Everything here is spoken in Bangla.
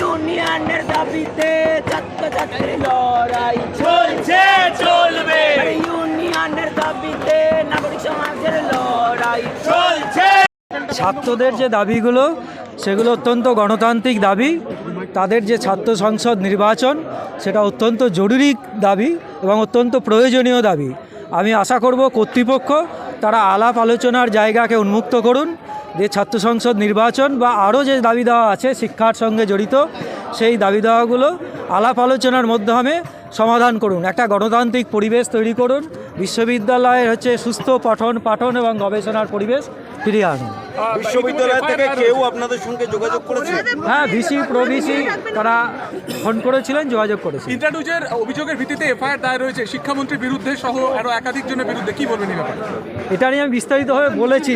ইউনিয়নের দাবিতে লড়াই চলছে চলবে। ইউনিয়নের দাবিতে নাগরিক সমাজের লড়াই চলছে। ছাত্রদের যে দাবিগুলো সেগুলো অত্যন্ত গণতান্ত্রিক দাবি। তাদের যে ছাত্র সংসদ নির্বাচন সেটা অত্যন্ত জরুরি দাবি এবং অত্যন্ত প্রয়োজনীয় দাবি। আমি আশা করব কর্তৃপক্ষ তারা আলাপ আলোচনার জায়গাকে উন্মুক্ত করুন। যে ছাত্র সংসদ নির্বাচন বা আরও যে দাবি দেওয়া আছে শিক্ষার সঙ্গে জড়িত, সেই দাবি দেওয়াগুলো আলাপ আলোচনার মাধ্যমে সমাধান করুন। একটা গণতান্ত্রিক পরিবেশ তৈরি করুন। বিশ্ববিদ্যালয়ের হচ্ছে সুস্থ পঠন পাঠন এবং গবেষণার পরিবেশ ফিরিয়ে আনুন বিশ্ববিদ্যালয় থেকে কেউ আপনাদের সঙ্গে যোগাযোগ করেছে? হ্যাঁ ভিসি প্রভিসি তারা ফোন করেছিলেন যোগাযোগ করেছে ইন্টারনিউজের অভিযোগের ভিত্তিতে এফআইআর দায়ের হয়েছে শিক্ষামন্ত্রীর বিরুদ্ধে সহ আরও একাধিক জনের বিরুদ্ধে। কি বলবেন এটা নিয়ে আমি বিস্তারিতভাবে বলেছি।